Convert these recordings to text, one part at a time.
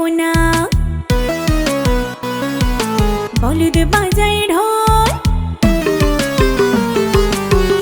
দেখো না। বলুদ বাজাই ঢোল।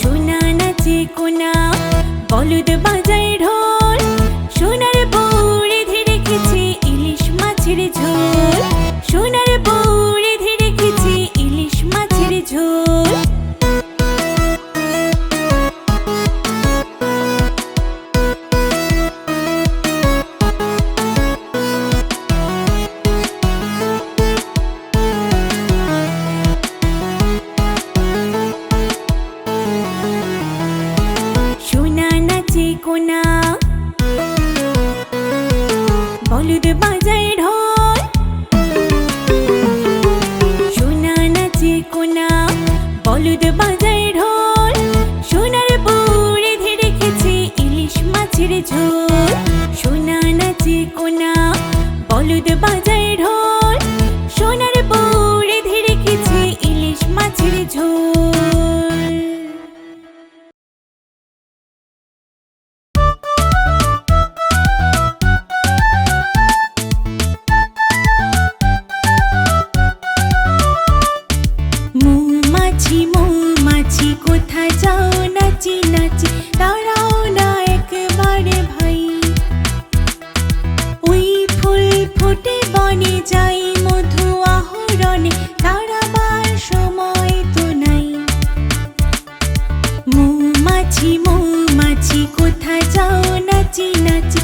সোনা নাচে কোনা। বলুদ বাজাই ঢোল। নাচি নাচি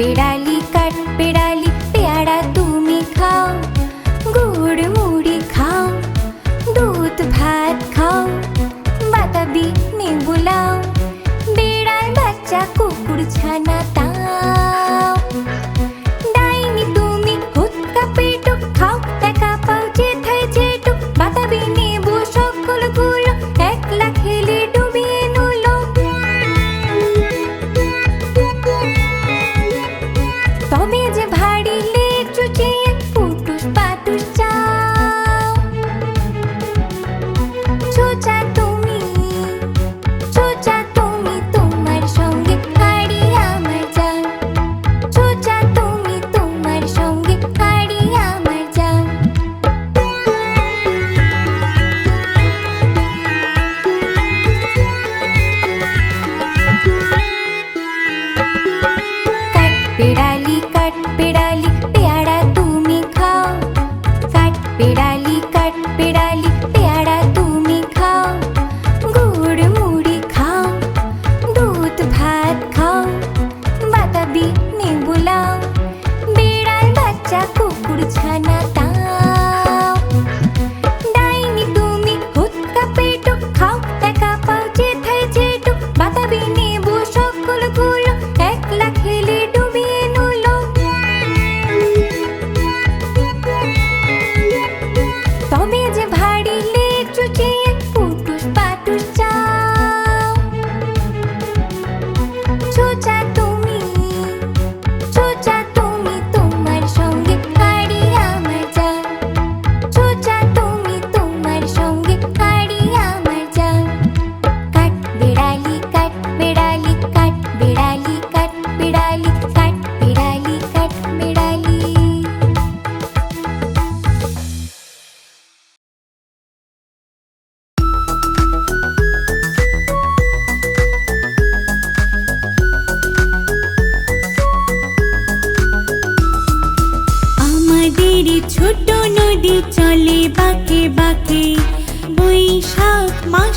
বেড়ালি কাঠ বেড়ালি পেয়ারা তুমি খাও গুড় মুড়ি খাও দুধ ভাত খাও বাতাবি নেবুলাও বেড়াল বাচ্চা কুকুর ছানা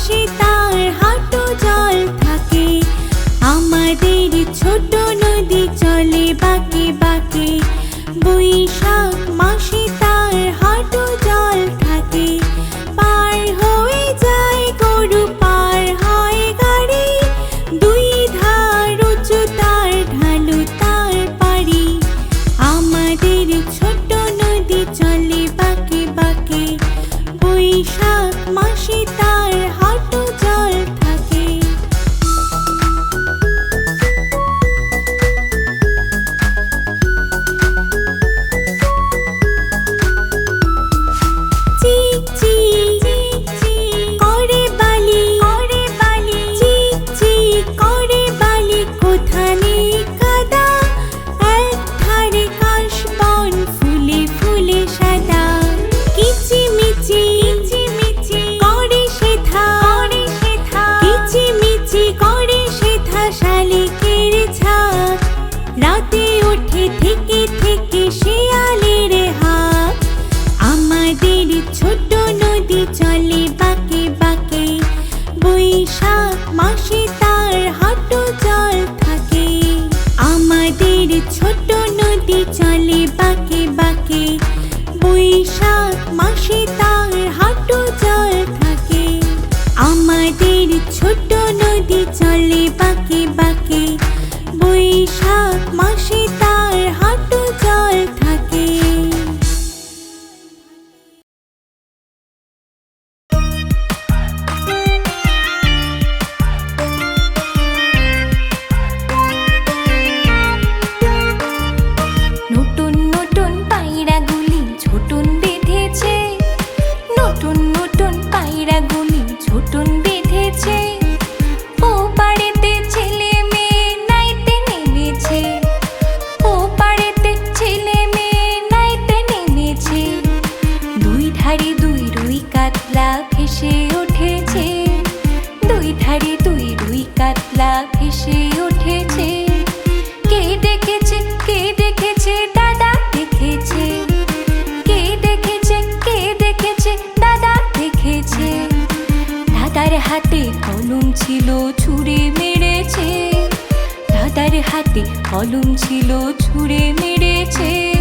Rochita. হাতে কলম ছিল ছুঁড়ে মেরেছে। দাদার হাতে কলম ছিল ছুঁড়ে মেরেছে।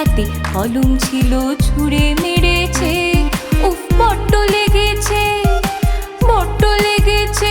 হাতে কলম ছিল ছুঁড়ে মেরেছে। উফ বড্ড লেগেছে বড্ড লেগেছে।